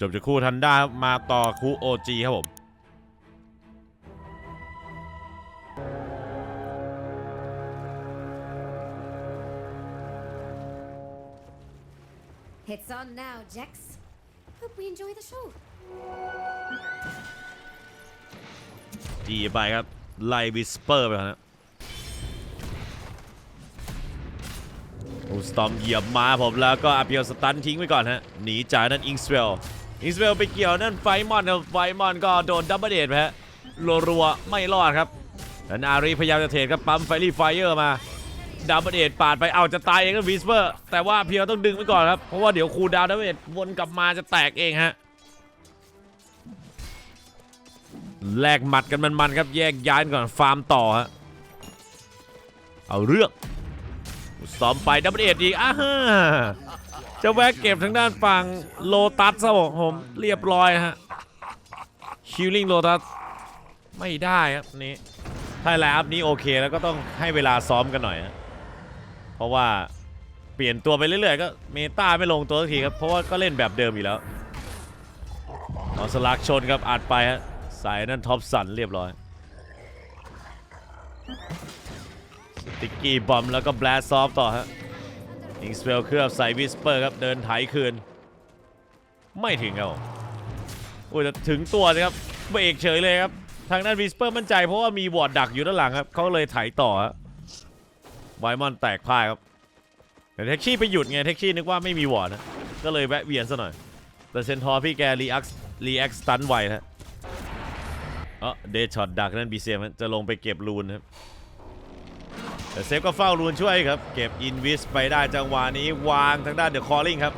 จบจากคู่ทันด้ามาต่อคู่โอจีครับผม It's on now, Jax. Hope we enjoy the show. จีไปครับ ไล่วิสเปอร์ไปก่อนนะโอ้สตอมเหยียบมาผมแล้วก็อาเปียวสตันทิ้งไว้ก่อนฮะ หนีจากนั่นอิงสเวล อิสเวลไปเกี่ยวนั่นไฟมอนครับไฟมอนก็โดนดับเบิลเดทไปฮะรัวๆไม่รอดครับแล้วนารีพยายามจะเทรดครับปั๊มไฟรี่ไฟเออร์มาดับเบิลเดทปาดไปเอาจะตายเองก็วิสเปอร์แต่ว่าเพียวต้องดึงไว้ก่อนครับเพราะว่าเดี๋ยวคูดาวดับเบิลเดทวนกลับมาจะแตกเองฮะแลกหมัดกันมันๆครับแยกย้ายก่อนฟาร์มต่อฮะเอาเรื่องซ้อมไปดับเบิลเอ็ดอีกอ่าฮะ จะแวะเก็บทางด้านฝั่งโลตัสครับผมผมเรียบร้อยฮะคิวลิงโลตัสไม่ได้ครับนี้ถ้าไลน์อัพนี้โอเคแล้วก็ต้องให้เวลาซ้อมกันหน่อยฮะเพราะว่าเปลี่ยนตัวไปเรื่อยๆก็เมตาไม่ลงตัวสักทีครับเพราะว่าก็เล่นแบบเดิมอยู่แล้วเอสลักชนครับอัดไปฮะสายนั่นท็อปสันเรียบร้อยติกกี้บอมแล้วก็แบลซอฟต่อฮะ อิงสเปลเคลือบใส่วิสเปอร์ครับเดินไถคืน ไม่ถึงครับผมโอ้ยแต่ถึงตัวเลยครับเบรกเฉยเลยครับ ทางด้านวิสเปอร์มั่นใจเพราะว่ามีวอร์ดดักอยู่ด้านหลังครับเขาเลยไถต่อฮะไวมอนแตกพ่ายครับแต่แท็กชี่ไปหยุดไงแท็กชี่นึกว่าไม่มีวอร์ดนะก็เลยแวะเวียนซะหน่อย แต่เซนทอร์พี่แกรีแอครีแอคสตันไวนะเออเดชช็อตดักนั่นบีเซียมจะลงไปเก็บรูนครับ แต่เซฟก็เฝ้ารูนช่วยครับ เก็บอินวิสไปได้จังหวะนี้วางทางด้านเดอะคอลลิงครับ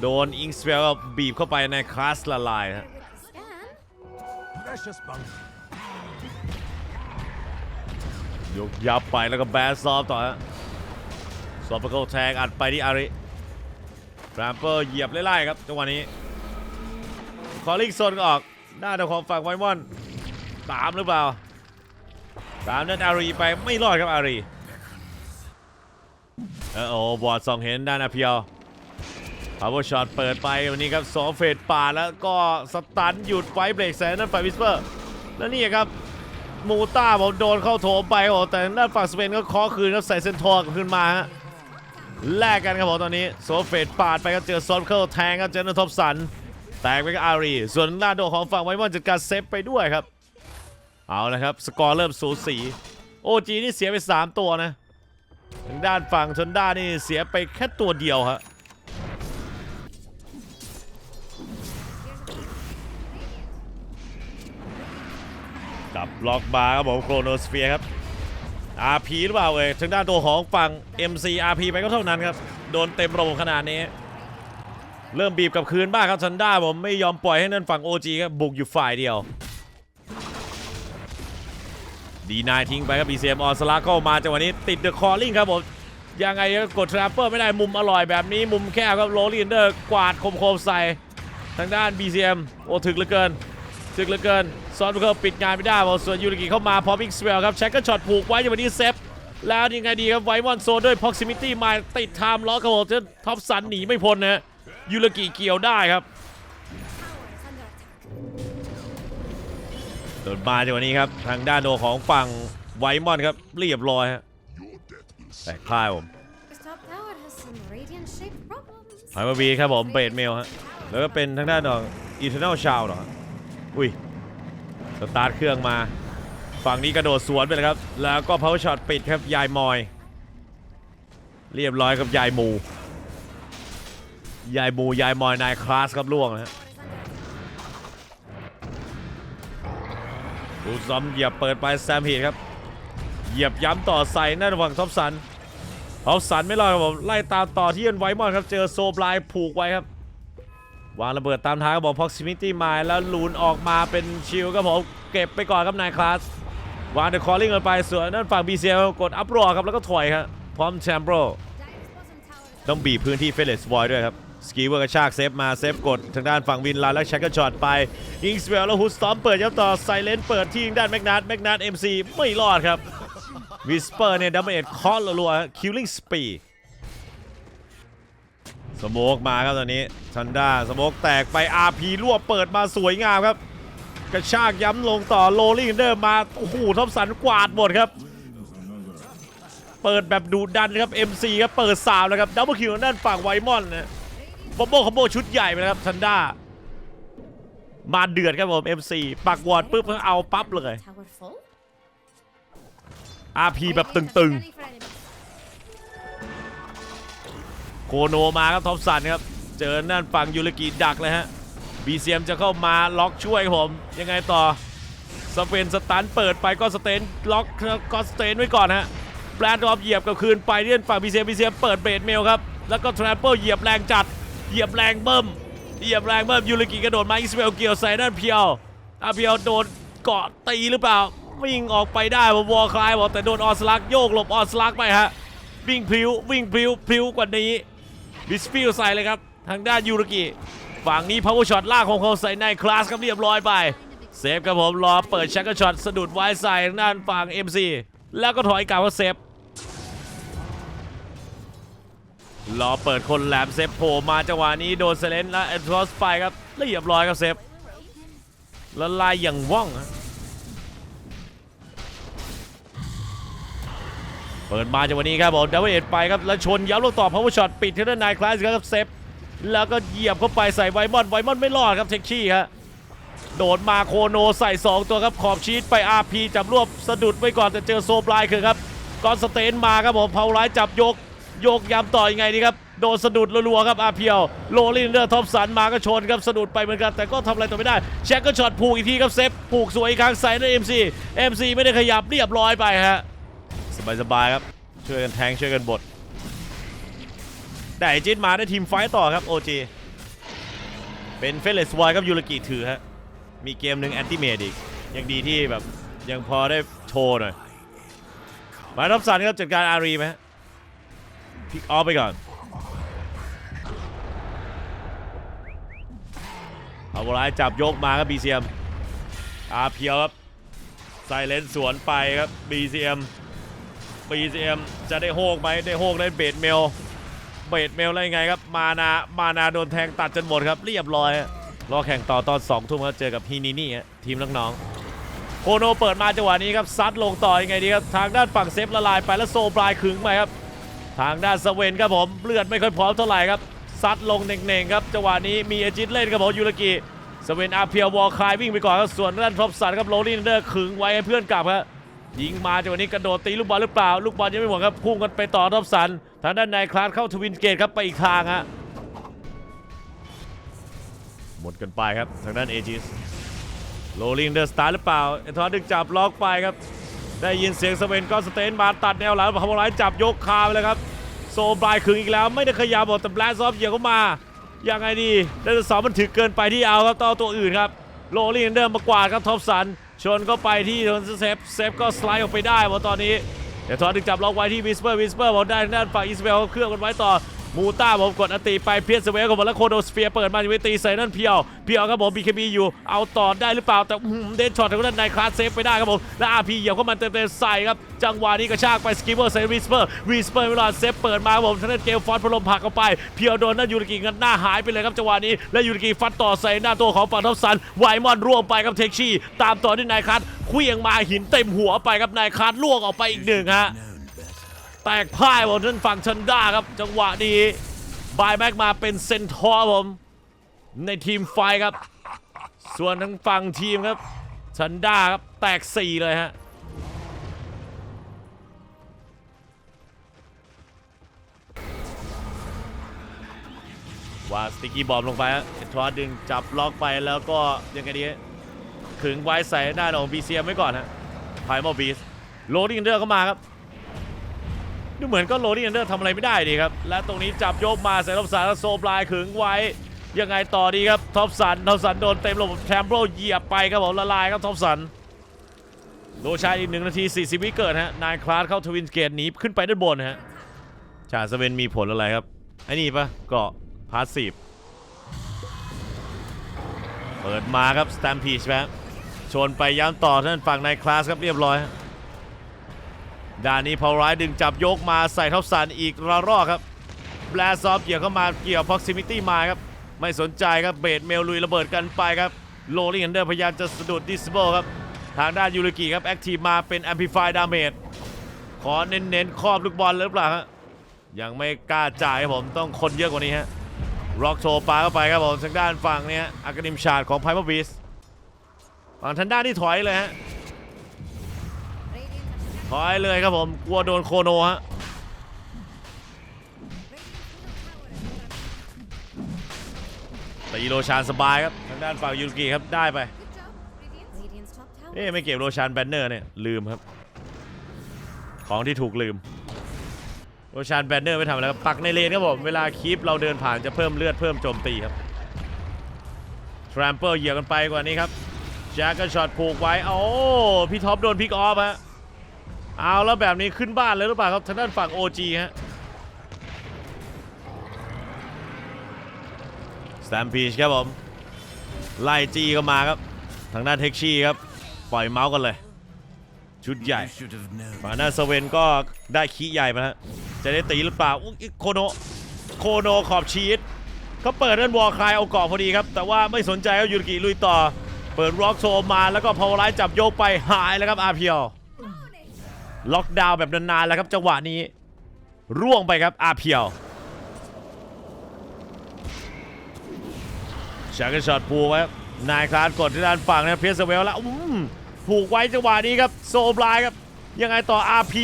โดนอิงสเวลบีบเข้าไปในคลาสละลายฮะ Scan. Precious bounty. ยกยับไปแล้วก็แบนซอฟต่อฮะซอฟเปิลแทงอัดไปที่อาริแรมเปอร์เหยียบไล่ๆครับจังหวะนี้ คอลลิงโซนก็ออกหน้าเดอะของฝั่งไวมอนตามหรือเปล่า ตามนั่นอารีไปไม่รอดครับอารีเออโอ้บอดสองเห็นด้านอาเพียวพาวเวอร์ช็อตเปิดไปวันนี้ครับสองเฟดป่าดแล้วก็สตันหยุดไฟเบรกแสนนั่นฝ่ายวิสเปอร์ แล้วนี่ครับมูต้าผมโดนเข้าโถมไปโอ้แต่ด้านฝั่งสเปนก็เคอคืนครับใส่เซนทอร์คืนมาฮะแลกกันครับผมตอนนี้โซเฟตปาดไปก็เจอซอนเคิลแทงครับเจนทอปสัน แตกไปกับอารี ส่วนด้าโดของฝั่งไวมอนจัดการเซฟไปด้วยครับ เอาละครับ สกอร์เริ่มสูสีโอจีนี่เสียไป 3 ตัวนะทางด้านฝั่งชนด้านี่เสียไปแค่ตัวเดียวฮะกับบล็อกบาร์ครับผมโครโนสเฟียร์ครับ RP หรือเปล่าเอ่ยทางด้านตัวของฝั่ง MC RP ไปก็เท่านั้นครับ โดนเต็มระบบขนาดนี้ เริ่มบีบกับคืนบ้างครับชันด้าผมไม่ยอมปล่อยให้นั่นฝั่ง OG ครับบุกอยู่ฝ่ายเดียว ดีนายทิ้งไปครับ BCM ออนสลาเข้ามาจังหวะนี้ติดเดอะคอลลิงครับผมยังไงก็กดทรัปเปอร์ไม่ได้มุมอร่อยแบบนี้มุมแคบครับโรลีนเดอร์กวาดคมๆใส่ทางด้าน BCM โอ้ถึกเหลือเกิน ถึกเหลือเกิน ซอนเคิลปิดงานไม่ได้บอลส่วนยูริกิเข้ามาพร้อมอิกสเวลครับแช็กก็ช็อตผูกไว้อย่างวันนี้เซฟแล้วยังไงดีครับไวมอนโซด้วย proximity มาติดไทม์ล็อกครับผมจนท็อปสันหนีไม่พ้นนะฮะยูริกิเกี่ยวได้ครับ ดนมาจังหวะนี้ครับ ทางด้านโดของฝั่งไวมอนครับ เรียบร้อยฮะแตกพ่ายผมหายมาบีครับผมเบรดเมลฮะแล้วก็เป็นทางด้านของอีเทอร์เนลชาวเหรออุ้ยสตาร์ทเครื่องมา ฝั่งนี้กระโดดสวนไปเลยครับ แล้วก็เพาช็อตปิดครับยายมอย เรียบร้อยกับยายหมู ยายหมูยายมอยนายคลาสครับล่วงนะฮะ ดูซ้ำเหยียบเปิดไปแซมฮีทครับ เหยียบย้ำต่อใส่นั่นฝั่งท็อปสันท็อปสันไม่รอดครับผมไล่ตามต่อที่เอ็นไวมอนครับ เจอโซบลายผูกไว้ครับ วางระเบิดตามทางครับผม proximity mine แล้วลูนออกมาเป็นชิลครับผม เก็บไปก่อนครับนายคลาส วางเดอะคอลลิงกันไปส่วนนั่นฝั่ง BCL กดอัพรอครับแล้วก็ถอยครับพร้อมแชมโบรต้องบีบพื้นที่เฟลเลสบอยด้วยครับ สกีเวอร์กระชากเซฟมาเซฟกดทางด้านฝั่งวินลาแล้วแช็กเกอร์ช็อตไปยิงสเวลแล้วฮุสตอมเปิดยับต่อไซเลนเปิดที่ทางด้านแมกนัทแมกนัทเอ็มซีไม่รอดครับวิสเปอร์เนี่ยดับเบิลเอ็ดคอร์รัวคิลลิ่งสปีสโมกมาครับตอนนี้ชันด้าสโมกแตกไป RP รวเปิดมาสวยงามครับ กระชากย้ำลงต่อโรลลิงเดอร์มาโอ้โหท็อปสันกวาดหมดครับเปิดแบบดุดันครับ MC ครับ เปิดสามแล้วครับดับเบิลคิวด้านฝั่งไวมอนนะ บอมโบคอมโบชุดใหญ่ไปแล้วครับชันด้ามาเดือดครับผม MC ปักวอร์ดปุ๊บก็เอาปั๊บเลย Tower full? RP แบบตึง Ready for enemies. ๆโคโนมาครับท็อปสันครับ เจอนั่นฝั่งยูริกิดักเลยฮะ BCM จะเข้ามาล็อกช่วยผม ยังไงต่อ สเปนสตันเปิดไปก็สเตนล็อกก็สเตนไว้ก่อนฮะแบรดอฟเหยียบกับคืนไปที่ฝั่ง BCM BCM เปิดเบรดเมลครับ แล้วก็ทรัปเปิลเหยียบแรงจัด เหยียบแรงเบิ่มเหยียบแรงเบิ่มยูริกิกระโดดมาอิสเบลเกี่ยวใส่นั่นเพียวอาเพียวโดนเกาะตีหรือเปล่าวิ่งออกไปได้ผมวอคลายบอกแต่โดนออสลักโยกหลบออสลักไปฮะวิ่งพลิ้ววิ่งพลิ้วพลิ้วกว่านี้บิสฟิลใส่เลยครับทางด้านยูริกิฝั่งนี้พาวเวอร์ช็อตลากของเขาใส่ในคลาสครับเรียบร้อยไปเซฟครับผมรอเปิดชักกระช็อตสะดุดไว้ใส่ทางด้านฝั่ง MC แล้วก็ถอยกลับมาเซฟ รอเปิดคนแหลมเซฟโผล่มาจังหวะนี้โดนเซเลนและแอนทรอสไปครับเรียบร้อยครับเซฟละลายอย่างว่องเปิดมาจังหวะนี้ครับผมดับเบิลเอ็ดไปครับแล้วชนย้ำลงต่อพาวเวอร์ช็อตปิดที่ด้านในคลาสครับเซฟแล้วก็เหยียบเข้าไปใส่ไวมอนไวมอนไม่รอดครับเทคชี่ฮะโดดมาโคโนใส่ 2 ตัวครับขอบชีตไป RP จับรวบสะดุดไว้ก่อนแต่เจอโซปลายคือครับกอนสเตนมาครับผมเผาร้ายจับยก โยกย้ำต่อยังไงดีครับ โดนสะดุดรัวๆครับอาเพียว โรลินเดอร์ท็อปสันมาก็ชนครับสะดุดไปเหมือนกัน แต่ก็ทำอะไรต่อไม่ได้ แช็คก็ช็อตผูกอีกทีครับเซฟผูกสวยอีกครั้งใส่ในเอ็มซีเอ็มซีไม่ได้ขยับเรียบร้อยไปฮะสบายๆครับช่วยกันแทงช่วยกันบดแต่ไอจิตมาได้ทีมไฟต์ต่อครับโอจีเป็นเฟเลสวอยครับยูรกิถือฮะมีเกมหนึ่งแอนติเมดอีกยังดีที่แบบยังพอได้โชว์หน่อยมาท็อปสันครับจัดการอารีไหม พิกออฟไปก่อนเอาวลายจับยกมาครับ BCM อาเพียวครับไซเลนสวนไปครับ BCM BCM จะได้โฮกไหมได้โฮกได้เบดเมลเบดเมลอะไรยังไงครับมานามานาโดนแทงตัดจนหมดครับเรียบร้อยรอแข่งต่อตอน2ทุ่มครับเจอกับฮีนินี่ทีมน้องๆโคโนเปิดมาจังหวะนี้ครับซัดลงต่อยังไงดีครับทางด้านฝั่งเซฟละลายไปแล้วโซปลายขึงไปครับ ทางด้านสเวนครับผมเลือดไม่ค่อยพร้อมเท่าไหร่ครับซัดลงเน่งๆครับจังหวะนี้มีเอจิตเล่นครับผมยูรกิสเวนอาเพียววอลคายวิ่งไปก่อนครับส่วนด้านท็อปสันครับโรลินเดอร์ขึงไว้ให้เพื่อนกลับครับยิงมาจังหวะนี้กระโดดตีลูกบอลหรือเปล่า ลูกบอลยังไม่หมดครับพุ่งกันไปต่อท็อปสันทางด้านในคลาสเข้าทวินเกตครับไปอีกทางฮะหมดกันไปครับทางด้านเอจิสโรลลินเดอร์สตาร์หรือเปล่าเอทอนดึงจับล็อกไปครับ ได้ยินเสียงสเวนก็สเตนมาตัดแนวหลังพาวเวอร์ไลท์จับยกคาไปเลยครับ โซบลายขึงอีกแล้วไม่ได้ขยับบอกแต่แบลซอฟเหยียบเข้ามายังไงดีได้สอมันถึกเกินไปที่เอาครับต้อตัวอื่นครับโรลลิงเดิมมากวาดครับท็อปสันชนเข้าไปที่โดนเซฟเซฟก็สไลด์ออกไปได้บอกตอนนี้เดี๋ยวทอนดึงจับล็อกไว้ที่วิสเปอร์วิสเปอร์บอกได้ทางด้านฝั่งอิสเบลเครื่องกันไว้ต่อ มูต้าผมกดอติไปเพียสเวลกับผมแล้วโคโดสเฟียร์เปิดมาจะไปตีใส่นั่นเพียวเพียวครับผมบีเคบีอยู่เอาต่อได้หรือเปล่าแต่เดนช็อตทางด้านในคลาสเซฟไปได้ครับผมและอาพีเหยียบเข้ามาเต็มๆใส่ครับจังหวะนี้กระชากไปสกิเปอร์ใส่วิสเปอร์วิสเปอร์เวลาเซฟเปิดมาครับผมทางด้านเกลฟอนพลมผักเข้าไปเพียวโดนนั่นยูริกิงันหน้าหายไปเลยครับจังหวะนี้และยูริกิฟัดต่อใส่หน้าตัวของฝั่งท็อปซันไวมอนร่วงไปครับเทคชี่ตามต่อด้วยนายคัทเคลี้ยงมาหินเต็มหัวไปครับนายคัทล่วงออกไปอีกหนึ่งฮะ แตกพ่ายบนท่านฝั่งชันด้าครับ จังหวะนี้บายแม็กมาเป็นเซนทอร์ผม ในทีมไฟครับ ส่วนทั้งฝั่งทีมครับชันด้าครับ แตก 4 เลยฮะว่าสติกี้บอมลงไปฮะทอดึงจับล็อกไปแล้วก็ยังไงดีขึงไว้ใส่หน้าของบีเซียไว้ก่อนฮะไพมอบีสโรดดิ้งเดอร์เข้ามาครับ ดูเหมือนก็โรดี้อันเดอร์ทำอะไรไม่ได้ดีครับ และตรงนี้จับโยกมาใส่ท็อปสันแล้วโซปลายขึงไว้ ยังไงต่อดีครับท็อปสันท็อปสันโดนเต็มระบบแทมโบรเหยียบไปครับผมละลายครับท็อปสันโดชาอีกหนึ่งนาที 40 วิเกิดฮะนายคลาสเข้าทวินเกตหนีขึ้นไปด้านบนฮะชาสเวนมีผลอะไรครับไอ้นี่ปะเกาะพาสซีฟเปิดมาครับสแตมพีชครับชนไปย้ำต่อท่านฝั่งนายคลาสครับเรียบร้อย ด้านนี้พาวไรดึงจับยกมาใส่ท็อปสันอีกระรอกครับแบลซอฟเกี่ยวเข้ามาเกี่ยว proximity มาครับไม่สนใจครับเบดเมลลุยระเบิดกันไปครับโรลิงอันเดอร์พยายามจะสะดุดดิสเบิลครับทางด้านยูริกิครับแอคทีฟมาเป็น amplify damage ขอเน้นๆครอบลูกบอลหรือเปล่าฮะยังไม่กล้าจ่ายผมต้องคนเยอะกว่านี้ฮะร็อกโชว์ปาเข้าไปครับผมทางด้านฝั่งเนี้ยอากานิมชาดของไพมาบีสฝั่งทางด้านที่ถอยเลยฮะ ถอยเลยครับผม กลัวโดนโคโนฮะตีโรชานสบายครับ ทางด้านฝั่งยูริกิครับ ได้ไป เอ๊ะไม่เก็บโรชานแบนเนอร์เนี่ย ลืมครับ ของที่ถูกลืม โรชานแบนเนอร์ไม่ทำอะไรปักในเลนครับผม เวลาคีปเราเดินผ่านจะเพิ่มเลือดเพิ่มโจมตีครับทรัมเปิลเหยียบกันไปกว่านี้ครับแจ็คก็ช็อตผูกไว้ โอ้ พี่ท็อปโดนพิกออฟฮะ เอาแล้วแบบนี้ขึ้นบ้านเลยหรือเปล่าครับทางด้านฝั่ง OG ฮะสแตมพีชครับผม ไล่จีเข้ามาครับ ทางด้านเทคชีครับ ปล่อยเมาส์กันเลย ชุดใหญ่ฝั่งหน้าเซเว่นก็ได้คีใหญ่มาฮะจะได้ตีหรือเปล่าอุ๊ยโคโนโคโนขอบชีสเขาเปิดด้านวอลคลายเอาเกาะพอดีครับ แต่ว่าไม่สนใจครับยูริกิลุยต่อ เปิดร็อกโชว์มาแล้วก็พาวไลท์จับโยกไปหายแล้วครับอาเพียว ล็อกดาวน์แบบนานๆแล้วครับจังหวะนี้ ร่วงไปครับอาเพียวชาร์กช็อตผูกไว้ครับนายคลาสกดที่ด้านฝั่งนะเพียสเวลแล้วอืมผูกไว้จังหวะนี้ครับโซบลายครับ ยังไงต่อ RP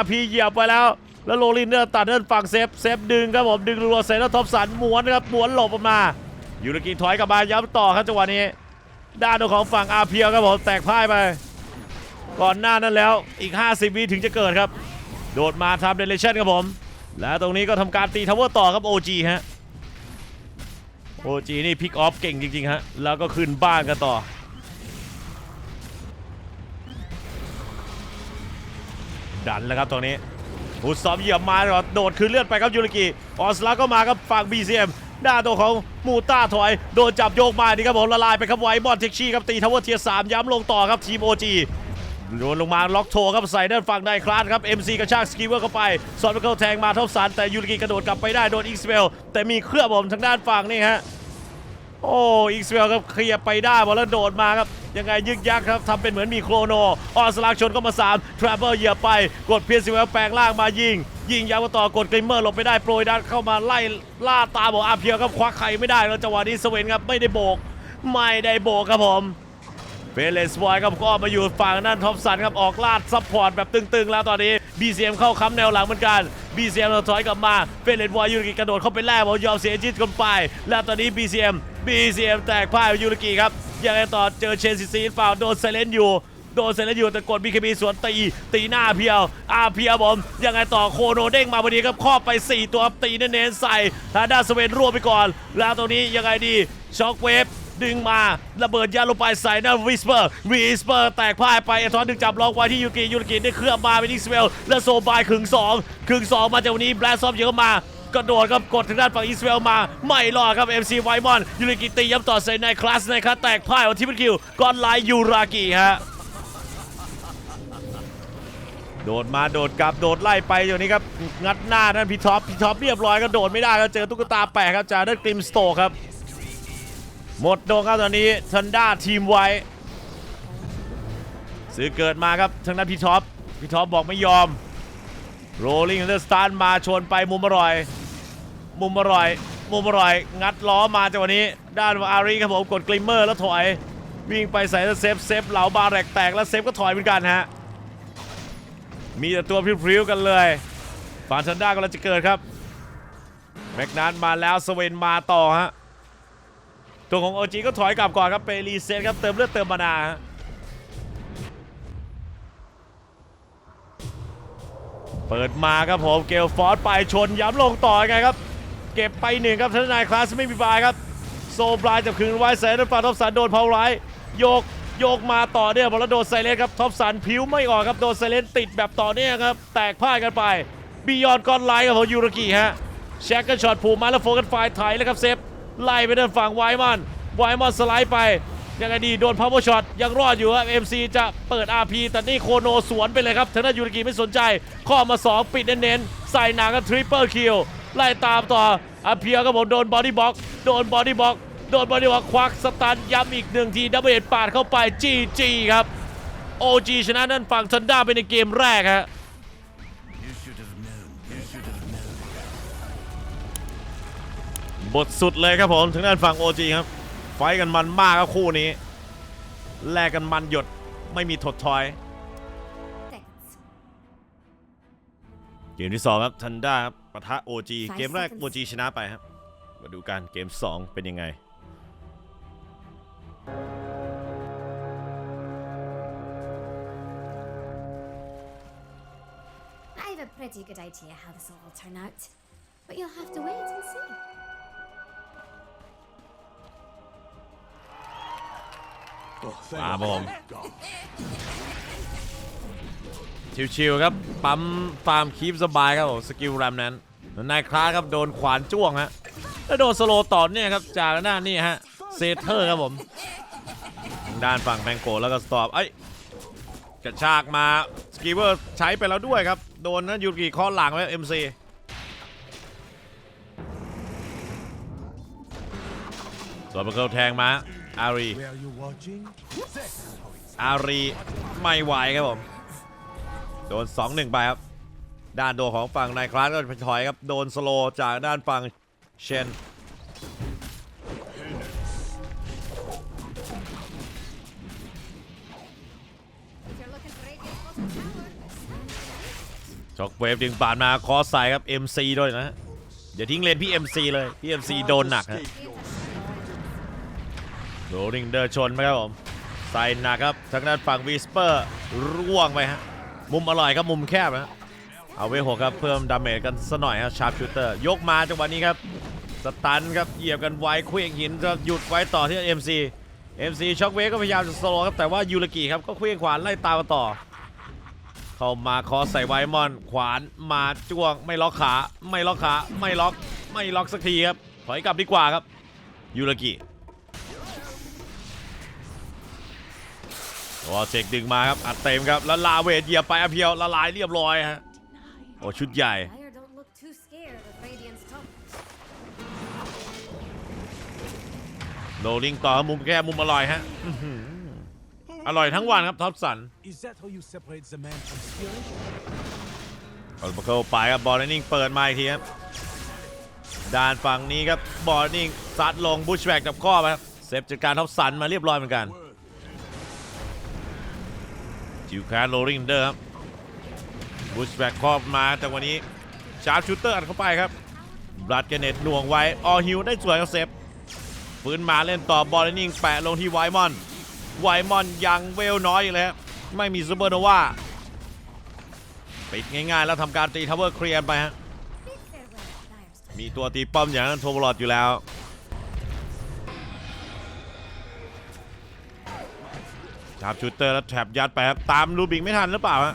RP เหยียบไปแล้ว แล้วโรลินเนอร์ตัดด้านฝั่งเซฟเซฟดึงครับผมดึงรัวๆใส่แล้วท็อปสันม้วนนะครับม้วนหลบออกมา ยูริกิถอยกลับมาย้ำต่อครับจังหวะนี้ ด้านของฝั่งอาเพียวครับผมแตกพ่ายไป ก่อนหน้านั้นแล้วอีก 50วิถึงจะเกิดครับ โดดมาทำเดเลชั่นครับผม และตรงนี้ก็ทำการตีทาวเวอร์ต่อครับ OG ฮะ OG นี่พิกออฟเก่งจริง ๆ ฮะ แล้วก็ขึ้นบ้านกันต่อ ดันแล้วครับตรงนี้พุดซอมเหยียบมาโดดคืนเลือดไปครับยูริกิออสลาก็มาครับฝั่ง BCM ด้าตัวของมูต้าถอย โดนจับโยกมานี่ครับผมละลายไปครับไวบอลเทคชี่ครับตีทาวเวอร์เทียสามย้ำลงต่อครับทีม OG โดนลงมาล็อกโชครับใส่ด้านฝั่งในคลาสครับ MC กระชากสกีเวอร์เข้าไปซอนไปเข้าแทงมาท็อปสันแต่ยูริกิกระโดดกลับไปได้โดนอิกสเวลแต่มีเครืองผมทางด้านฝั่งนี่ฮะโอ้อิกสเวลครับเคลียร์ไปได้บอลแล้วโดดมาครับยังไงยึกยักครับทำเป็นเหมือนมีโครโนออสลากชนก็มา3ทราเบิลเหยียบไปกดเพียร์ซิเวลแปลงล่างมายิง ยิงยาวต่อกดกริมเมอร์หลบไปได้โปรยดันเข้ามาไล่ล่าตามบอกอาเพียวครับควักไข่ไม่ได้แล้วจังหวะนี้สเวนครับไม่ได้โบก ไม่ได้โบกครับผม เฟเลสบอยครับก็มาอยู่ฝั่งนั่นท็อปสันครับออกลาดซัพพอร์ตแบบตึงๆ แล้วตอนนี้ BCM เข้าค้ำแนวหลังเหมือนกัน BCM เราถอยกลับมาเฟเลสบอยยูริกิกระโดดเข้าไปแลกบอลยอมเสียจิตกันไป แล้วตอนนี้ BCM BCM แตกพ่ายยูริกิครับยังไงต่อเจอเชนซิซีฝ่าโดนไซเลนอยู่โดนไซเลนอยู่แต่กด BKB สวนตีตีหน้าเพียวอาเพียวผมยังไงต่อโคโนเด้งมาพอดีครับครอบไป 4 ตัวตีเน้นๆใส่ทางด้านสเวนรวบไปก่อน แล้วตรงนี้ยังไงดีช็อคเวฟ ดึงมาระเบิดยาลงไปใส่หน้าวิสเปอร์วิสเปอร์แตกพ่ายไปเอทอนดึงจับล็อกไว้ที่ยูกิยูกิได้เคลื่อนมาเป็นอิสเวลและโซบายขึงสองขึงสองมาจากวันนี้แบล็ซอฟเยอะมากระโดดครับกดทางด้านฝั่งอิสราเอลมา ไม่รอดครับ MC ไวมอนยูริกิตีย้ำต่อใส่ในคลาสในครับแตกพ่ายวันที่เป็นคิวก่อนไลยูรากิฮะโดดมาโดดกลับโดดไล่ไปอย่นี้ครับ งัดหน้านั่นพี่ท็อปพี่ท็อปเรียบร้อยครับโดดไม่ได้ครับเจอตุ๊กตาแปะครับจากด้านกริมสโตครับ หมดโดงครับตอนนี้ทันด้าทีมไว้ ซื้อเกิดมาครับทางด้านพี่ท็อป พี่ท็อปบอกไม่ยอม โรลลิงเดอร์สตาร์มาชนไปมุมอร่อย มุมอร่อย มุมอร่อย งัดล้อมาจังหวะนี้ ด้านอารีครับผมกดกลิมเมอร์แล้วถอย วิ่งไปใส่แล้วเซฟเซฟเหลาบาแรกแตกแล้วเซฟก็ถอยเหมือนกันฮะ มีแต่ตัวพริ้วๆกันเลยฟานทันด้ากำลังจะเกิดครับแม็กนันมาแล้วสเวนมาต่อฮะ ตัวของโอจีก็ถอยกลับก่อนครับไปรีเซ็ตครับเติมเลือดเติมมานาฮะเปิดมาครับผมเกลฟอร์ดไปชนย้ำลงต่อไงครับ เก็บไปหนึ่งครับทนายคลาสไม่มีบายครับ โซบลายจับคืนไว้ใส่ด้าท็อปสันโดนเผาไร้โยกโยกมาต่อเนื่องบอลโดนไซเลนครับท็อปสันผิวไม่ออกครับโดนไซเลนติดแบบต่อเนื่องครับแตกพ่ายกันไปบียอนกอนไลน์กับของยูรกิฮะแชกกันช็อตผูกมาแล้วโฟกัสไฟไถแล้วครับเซฟ ไล่ไปด้านฝั่งไวมอนไวมอนสไลด์ไป ยังไงดีโดนพาวเวอร์ช็อตยังรอดอยู่ครับ MC จะเปิด RP แต่นี่โคโนสวนไปเลยครับทางด้านยูริกิไม่สนใจ ข้อมา 2 ปิดเน้นๆ ใส่หนังกับทริปเปิลคิวไล่ตามต่ออาเพียก็บอกโดนบอดี้บล็อกโดนบอดี้บล็อกโดนบอดี้บล็อกควักสตันย้ำอีกหนึ่งทีดับเบิลเอ็ดปาดเข้าไปจีจีครับ OG ชนะนั่นฝั่งทันด้าไปในเกมแรกฮะ บทสุดเลยครับผมถึงด้านฝั่ง OG ครับ ไฟท์กันมันมากครับคู่นี้ แลกกันมันหยดไม่มีถดถอย Thanks. เกมที่2ครับทันด้าครับปะทะ OG เกมแรก OG ชนะไปครับ มาดูกันเกม 2 เป็นยังไง I have a pretty good idea how this will all turn out. But you'll have to wait and see. มาบผมชิวๆครับ ปั๊มฟาร์มคีปสบายครับผมสกิลแรมนั้น นายคลาสครับโดนขวานจ้วงฮะแล้วโดนสโลต่อเนี่ยครับจากหน้านี่ฮะเซเทอร์ครับผม ด้านฝั่งแมงโกแล้วก็สตอปเอ้กระชากมาสกีเวอร์ใช้ไปแล้วด้วยครับ โดนนะยูกิข้อหลังไว้เอ็มซีส่วนเบอร์เกิลแทงมา อารีอารีไม่ไหวครับผม โดน 2-1 ไปครับ ด้านโดนของฝั่งนายคลาสก็ถอยครับ โดนสโลจากด้านฝั่งเชนช็อกเวฟดึงปาดมาคอใส่ครับ MC ด้วยนะฮะอย่าทิ้งเลนพี่ MC เลย พี่ MC โดนหนักฮะ โรลิงเดอร์ชนไหมครับผมใส่หนักครับทางด้านฝั่งวีสเปอร์ร่วงไปฮะมุมอร่อยครับมุมแคบนะฮะเอาไว้หกครับเพิ่มดาเมจกันสะหน่อยครับชาร์ปชูเตอร์ยกมาจังหวะนี้ครับสตันครับเหยียบกันไว้เคว้งหินจะหยุดไว้ต่อที่ MC MC ช็อกเวฟก็พยายามจะสโลครับแต่ว่ายูรกิครับก็เคว้งขวานไล่ตามมาต่อ เข้ามาคอใส่ไวมอน ขวานมาจ้วงไม่ล็อกขาไม่ล็อกขาไม่ล็อกไม่ล็อกสักทีครับถอยกลับดีกว่าครับยูรา กิวอเจกดึงมาครับอัดเต็มครับแล้วลาเวทเหยียบไปอเพียวละลายเรียบร้อยฮะโอ้ชุดใหญ่ Fire don't look too scared of Radiant's top. โรลลิงต่อมุมแก้มุมอร่อยฮะอื้อหืออร่อยทั้งวันครับท็อปสัน Is that how you separate the man from spirit? บอลเข้าไปครับบอลนิ่งเปิดมาอีกทีครับด้านฝั่งนี้ครับบอลนิ่งซัดลงบุชแบกกับข้อไปครับเซฟจัดการท็อปสันมาเรียบร้อยเหมือนกัน จิวคาโรลิงเดอร์ครับบุชแบ็กครอบมาแต่วันนี้ชาร์ปชูเตอร์อัดเข้าไปครับบลัดเกเนตหน่วงไว้ออฮิวได้สวยครับเซฟฟื้นมาเล่นต่อบอลนิ่งแปะลงที่ไวมอน ไวมอนยังเวลน้อยอยู่เลยครับไม่มีซูเปอร์โนวาปิดง่ายๆ แล้วทำการตีทาวเวอร์เคลียร์ไปฮะมีตัวตีป้อมอย่างนั้นโทบลอดอยู่แล้ว ชาร์ปชูเตอร์แล้วแถบยัดไปครับตามลูบิกไม่ทันหรือเปล่าฮะ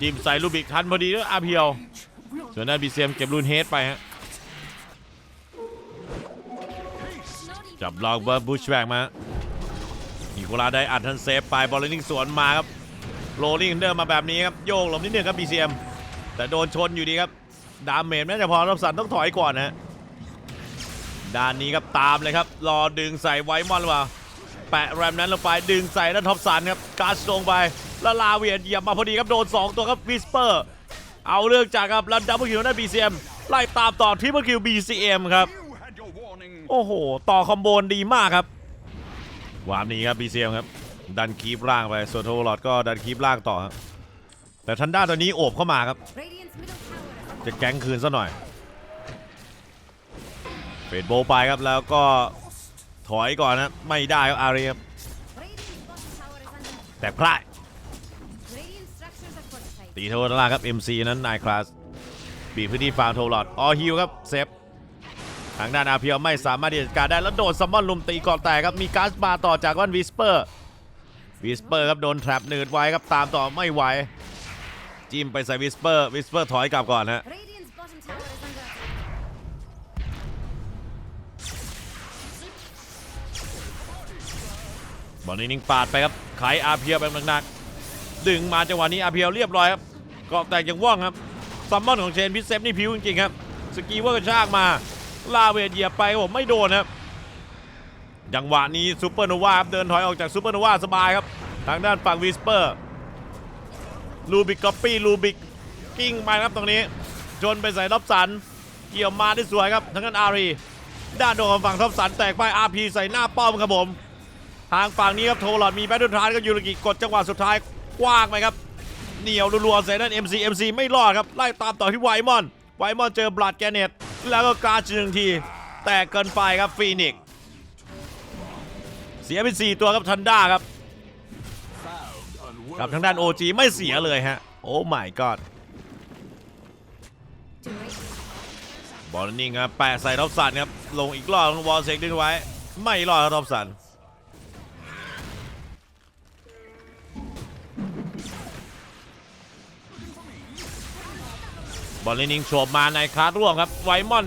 จิมใส่ลูบิกทันพอดีด้วยอาเพียว ส่วนด้านบีเซียมเก็บลูนเฮดไปฮะจับลองเบอร์บูชแบกมาอีโคลาได้อัดทันเซฟไปบอลลิงสวนมาครับโรลลิงเดินมาแบบนี้ครับโยกหลบนิดนึงครับบีเซียมแต่โดนชนอยู่ดีครับ ดามเมจน่าจะพอรับสันต้องถอยก่อนนะฮะด้านนี้ครับตามเลยครับ รอดึงใส่ไว้มอนหรือเปล่า แปะแรมนั้นลงไปดึงใส่ด้านท็อปสันครับการลงไปแล้วลาเวียนเหยียบมาพอดีครับโดน 2 ตัวครับวิสเปอร์ เอาเรื่องจากครับแล้วดับเบิลคิวด้านบีซีเอ็มไล่ตามต่อทริปเปิลคิวบีซีเอ็มครับโอ้โห ต่อคอมโบนดีมากครับวามนี้ครับบีซีเอ็มครับ ดันคีบล่างไปส่วนโทลอดก็ดันคีบล่างต่อครับแต่ทันด้าตัวนี้โอบเข้ามาครับ จะแก๊งคืนซะหน่อยเฟดโบไปครับแล้วก็ ถอยก่อนนะ ไม่ได้ครับอารีครับแต่พลาดตีโทษล่าครับ MC นั้นนายคลาสบีพื้นที่ฟาร์มโทลอดออฮิวครับเซฟทางด้านอาเพียวไม่สามารถที่จะจัดการได้แล้วโดนซัมมอนลุมตีก่อนแตกครับ มีก๊าซบาร์ต่อจากวันวิสเปอร์วิสเปอร์ครับโดนแทรปหนืดไว้ครับตามต่อไม่ไหวจิ้มไปใส่วิสเปอร์วิสเปอร์ถอยกลับก่อนฮะ บอลนี้นิ่งปาดไปครับไขอาเพียวแบบหนักๆดึงมาจังหวะนี้อาเพียวเรียบร้อยครับเกาะแตกอย่างว่องครับซัมมอนของเชนพิเซฟนี่พิวจริงๆครับสกีวอร์กระชากมาลาเวทเหยียบไปครับผมไม่โดนครับจังหวะนี้ซูเปอร์โนวาครับเดินถอยออกจากซูเปอร์โนวาสบายครับ ทางด้านฝั่งวิสเปอร์ลูบิกก๊อปปี้ลูบิกกิ้งไปครับตรงนี้ จนไปใส่ท็อปสัน เกี่ยวมาได้สวยครับทางด้านอารีด้านโดนของฝั่งท็อปสันแตกไปอาพีใส่หน้าป้อมครับผม ทางฝั่งนี้ครับโทลอดมีแบทเทิลทรานก็ยูริกิกดจังหวะสุดท้ายกว้างไปครับเหนียวรัวๆใส่ด้าน MC MC ไม่รอดครับไล่ตามต่อที่ไวมอน ไวมอนเจอบลัดแกเนตแล้วก็การดหนึ่งที แตกเกินไปครับฟีนิกเสียไป4ตัวครับทันด้าครับกับทางด้าน OG ไม่เสียเลยฮะ โอ้ my god บอลนิ่งครับแปะใส่ท็อปสันครับ ลงอีกรอบวอลเซ็กดึงไว้ ไม่รอดครับท็อปสัน บอลนิ่งโฉบมาในคาร์ดร่วมครับไวมอน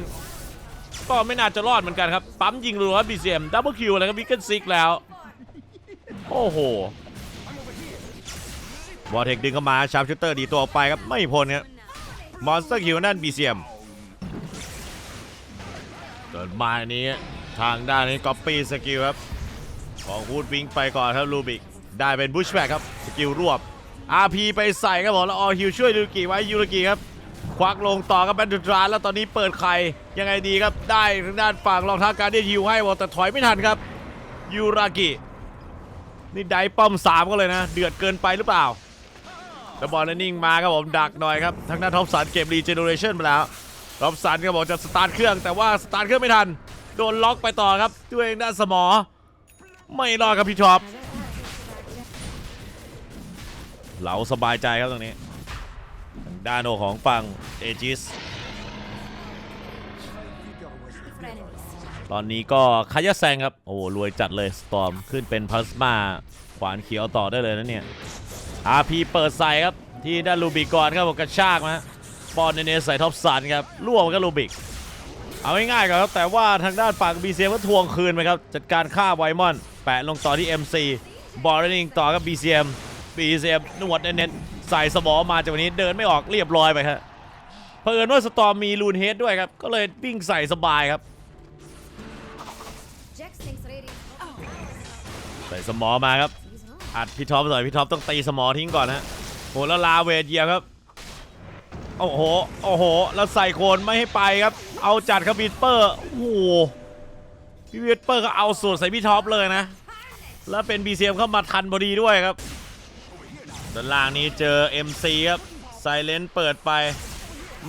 ก็ไม่น่าจะรอดเหมือนกันครับ ปั๊มยิงรัวครับบีเซียมดับเบิลคิวแล้วครับวิกเกนซิกแล้ว โอ้โหบอลเทคดึงเข้ามาชาร์ปชูเตอร์ดีตัวออกไปครับไม่พ้นครับมอนสเตอร์คิวนั่นบีเซียมเดินมาอันนี้ทางด้านนี้ก๊อปปี้สกิลครับ ของฮูดวิ่งไปก่อนครับลูบิก ได้เป็นบุชแบกครับ สกิลรวบ RP ไปใส่ครับผมแล้วออฮิวช่วยยูรุกิไว้ยูรุกิครับ ควักลงต่อกับแบนดูดรานแล้วตอนนี้เปิดไข่ยังไงดีครับได้ทางด้านฝั่งรองเท้าการเดียฮิวให้บอกแต่ถอยไม่ทันครับยูรากินี่ได้ป้อม3ก็เลยนะ เดือดเกินไปหรือเปล่าแต่บอลนั้นนิ่งมาครับผมดักหน่อยครับทางด้านท็อปสันเก็บรีเจเนอเรชันมาแล้วรอบสันก็บอกจะสตาร์ทเครื่องแต่ว่าสตาร์ทเครื่องไม่ทันโดนล็อกไปต่อครับด้วยด้านสมอ ไม่รอดครับพี่ท็อปเหลาสบายใจครับตรงนี้ ด้านโอของฝั่งเอจิสตอนนี้ก็คายาแซงครับ โอ้รวยจัดเลยสตอมขึ้นเป็นพลาสมาขวานเขียวต่อได้เลยนะเนี่ย RP เปิดใส่ครับ ที่ด้านลูบิกก่อนครับผมกระชากมาบอลเนเนใส่ท็อปสันครับล่วงกับลูบิก เอาง่ายๆก่อนครับแต่ว่าทางด้านฝั่ง BCM ก็ทวงคืนไปครับ จัดการฆ่าไวมอน แปะลงต่อที่ MC บอลนิงต่อกับ BCM BCM นวดเน้นๆ ใส่สมอมาจากวันนี้เดินไม่ออกเรียบร้อยไปครับเพิ่นว่าสตอมมีลูนเฮดด้วยครับ ก็เลยวิ่งใส่สบายครับ ใส่สมอมาครับ อัดพี่ท็อปหน่อยพี่ท็อปต้องตีสมอทิ้งก่อนฮะโหแล้วลาเวทเยียครับ โอ้โห โอ้โห แล้วใส่โคนไม่ให้ไปครับ เอาจัดครับวิสเปอร์ โอ้โหพี่วิสเปอร์ก็เอาสูตรใส่พี่ท็อปเลยนะ แล้วเป็น BCM เข้ามาทันพอดีด้วยครับ ด้านล่างนี้เจอ MC ครับไซเลนเปิดไป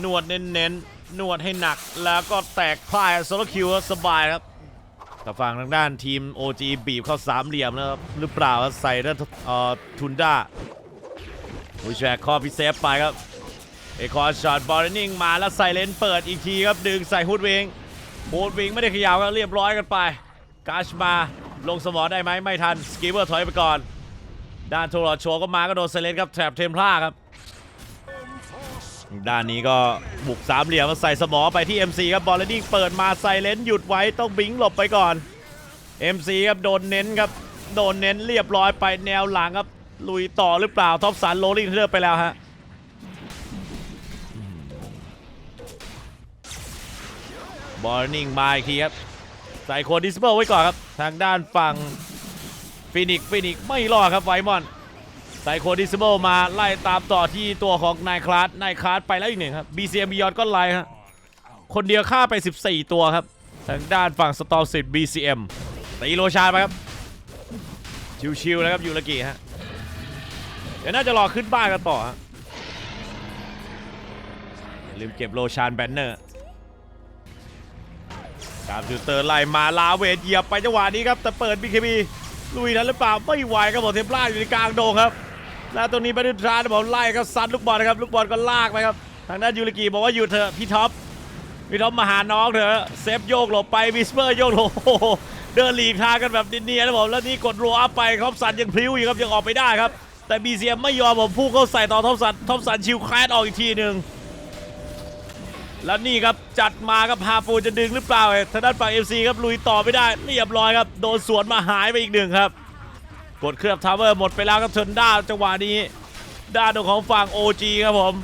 นวดเน้นๆ นวดให้หนักแล้วก็แตกพ่ายโซโลคิวสบายครับแต่ฝั่งทางด้านทีม OG บีบเข้าสามเหลี่ยมแล้วครับ หรือเปล่าใส่ด้านเออทุนด้าผู้แชร์ข้อพิเศษไปครับเอคอนช็อตบอลนิ่งมาแล้วใส่เลนเปิดอีกทีครับ ดึงใส่ฮูดวิงฮูดวิงไม่ได้ขยับก็เรียบร้อยกันไป กาชมาลงสมอได้ไหมไม่ทัน สกีเบอร์ถอยไปก่อน ด้านโทรโชว์ก็มาก็โดนไซเลนครับแถบเทมพลาครับ ด้านนี้ก็บุกสามเหลี่ยมมาใส่สมอไปที่ MC ครับบอลเลนดิ้งเปิดมาไซเลนหยุดไว้ต้องบิงหลบไปก่อน MC ครับโดนเน้นครับโดนเน้นเรียบร้อยไปแนวหลังครับลุยต่อหรือเปล่าท็อปสันโรลลิงเทอร์ไปแล้วฮะบอลนิ่งมาอีกทีครับใส่โคดิสเบิลไว้ก่อนครับ ทางด้านฝั่ง ฟินิกฟินิกไม่รอดครับไวมอนใส่โคดิสเบิลมาไล่ตามต่อที่ตัวของนายคลาสนายคลาสไปแล้วอีกหนึ่งครับ BCM Beyond ก็ไล่ฮะคนเดียวฆ่าไป 14 ตัวครับ ทางด้านฝั่งสตอร์สิต BCM ตีโรชาไปครับ ชิวๆแล้วครับยูรากิฮะเดี๋ยวน่าจะรอขึ้นบ้านกันต่อฮะอย่าลืมเก็บโลชานแบนเนอร์ตามจูเตอร์ไล่มาลาเวทเหยียบไปจังหวะนี้ครับ แต่เปิด BKB ลุยนั้นหรือเปล่าไม่ไหวครับผมเทมปลาอยู่ในกลางโดงครับ แล้วตรงนี้ไปดูทรานบอกไล่ครับซัดลูกบอลนะครับลูกบอลก็ลากไปครับทางด้านยูริกิบอกว่าหยุดเถอะพี่ท็อปพี่ท็อปมาหาน้องเถอะเซฟโยกหลบไปวิสเปอร์โยกหลบโอ้โหเดินหลีกทางกันแบบเนียนๆนะผมแล้วนี่กดโรอัพไปท็อปสันยังพลิ้วอยู่ครับยังออกไปได้ครับ แต่บีเซียไม่ยอมผมพุ่งเข้าใส่ต่อท็อปสันท็อปสันชิวแคสออกอีกทีหนึ่ง แล้วนี่ครับจัดมาครับฮาฟูจะดึงหรือเปล่าทางด้านฝั่งเอฟซีครับลุยต่อไม่ได้เรียบร้อยครับโดนสวนมาหายไปอีกหนึ่งครับ กดเคลือบทาวเวอร์หมดไปแล้วครับเทนด้าจังหวะนี้ ด้านของฝั่ง OG ครับผม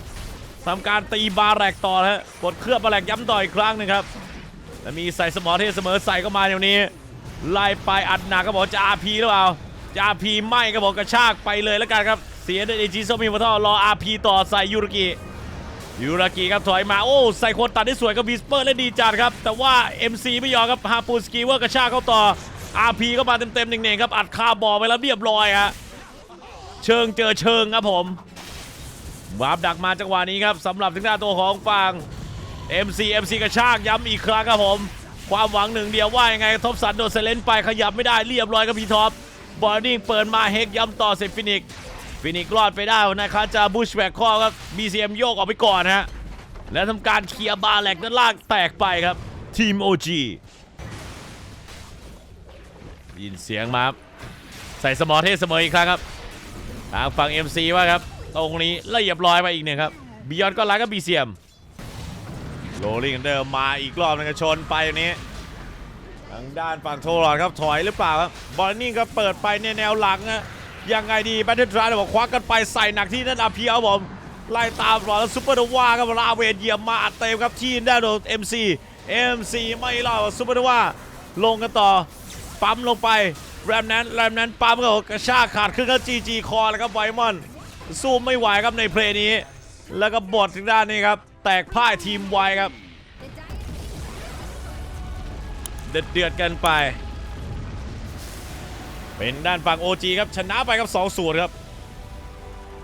ทำการตีบาแรกต่อฮะกดเคลือบบาแรกย้ำต่ออีกครั้งหนึงครับแล้วมีใส่สมอเทเสมอใส่เข้ามาเดี๋ยวนี้ไล่ไปอัดหนักก็บอกจะอาพีหรือเปล่าจะอาพีไม่ก็บอกกระชากไปเลยแล้วกันครับเสียด้วยเอจิโซมิมาทอรออาพีต่อใส่ยูรุกิ ยูรากิครับถอยมาโอ้ใส่คนตัดได้สวยกับบีสเปอร์และดีจัดครับ แต่ว่า MC ไม่ยอมครับฮาปูสกีเวอร์กระชากเข้าต่อ RP ก็มาเต็มๆหนึ่งๆครับอัดคาบอลไปแล้วเรียบร้อยฮะเชิงเจอเชิงครับผมวาร์ปดักมาจังหวะนี้ครับสำหรับทางด้านตัวของฝั่ง MC MC กระชากย้ำอีกครั้งครับผม ความหวังหนึ่งเดียวว่ายังไงทอปสันโดนเซเลนไปขยับไม่ได้เรียบร้อยกับพี่ท็อปบอลนิ่งเปิดมาเฮกย้ำต่อเซฟินิก ฟินิกรอดไปได้นะครับจะบูชแบกข้อครับ BCM โยกออกไปก่อนฮะและทำการเคลียร์บาร์แหลกด้านล่างแตกไปครับทีม OG ยินเสียงมารับใส่สมอเทสเสมออีกครั้งครับทางฝั่ง MC ว่าครับ ตรงนี้เรียบร้อยไปอีกหนึ่งครับบิยอนก็ไลค์กับ BCM โรลลิงเดิมมาอีกรอบนึงก็ชนไปอย่างนี้ทางด้านฝั่งโทรอดครับถอยหรือเปล่าครับบอลนี่ก็เปิดไปในแนวหลังนะ ยังไงดีแบทเทิลทรายบอกควักกันไปใส่หนักที่นั่นอาพีเอาผมไล่ตามรอแล้วซุปเปอร์โนวาครับลาเวนเยียบมาเต็มครับที่ด้านโดน MC MC ไม่รอดซุปเปอร์โนวาลงกันต่อปั๊มลงไปแรมนั้นแรมนั้นปั๊มก็กระชากขาดขึ้นก็จีจีคอแล้วครับไวมอนสู้ไม่ไหวครับในเพลย์นี้ แล้วก็บอดทางด้านนี้ครับ แตกพ่ายทีมไวครับ เดือดเดือดกันไป เป็นด้านฝั่ง OG ครับ ชนะไปครับ2ศูนย์ครับ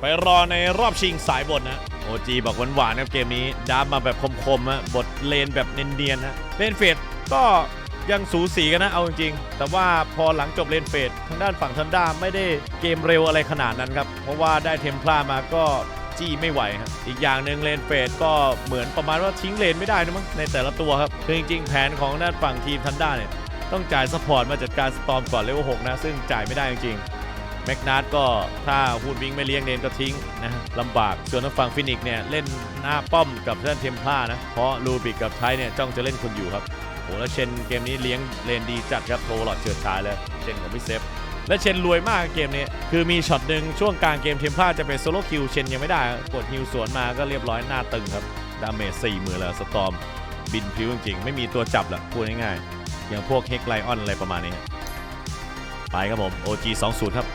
ไปรอในรอบชิงสายบนนะ OG บอกหวานๆครับเกมนี้ดาบมาแบบคมๆฮะบทเลนแบบเนียนๆนะเลนเฟดก็ยังสูสีกันนะเอาจริงๆ แต่ว่าพอหลังจบเลนเฟดทางด้านฝั่งทันด้าไม่ได้เกมเร็วอะไรขนาดนั้นครับ เพราะว่าได้เทมพลามาก็จี้ไม่ไหวครับอีกอย่างหนึ่งเลนเฟดก็เหมือนประมาณว่าทิ้งเลนไม่ได้นะมั้งในแต่ละตัวครับคือจริงๆ แผนของด้านฝั่งทีมทันด้าเนี่ย ต้องจ่ายสปอร์ตมาจัดการสตอมก่อนเลเวล6นะ ซึ่งจ่ายไม่ได้จริงๆแม็กนาร์ดก็ถ้าพูดวิ่งไม่เลี้ยงเนนก็ทิ้งนะลำบากส่วนทางฝั่งฟินิกส์เนี่ยเล่นหน้าป้อมกับท่านเทมพลานะ เพราะลูบิกกับไทยเนี่ยจ้องจะเล่นคนอยู่ครับโหแล้วเชนเกมนี้เลี้ยงเลนดีจัดครับโทรหลอดเฉิดฉายเลยเชนของพี่เซฟและเชนรวยมากเกมนี้ คือมีช็อตหนึ่งช่วงกลางเกมเทมพลาจะเป็นโซโล่คิวเชนยังไม่ได้ กดฮิวสวนมาก็เรียบร้อยหน้าตึงครับดาเมจสี่หมื่นแล้วสตอมบินพิ้วจริงๆ ไม่มีตัวจับหรอกพูดง่ายๆ อย่างพวกเฮกไลออนอะไรประมาณนี้ ไปครับผม OG 2 0 ครับ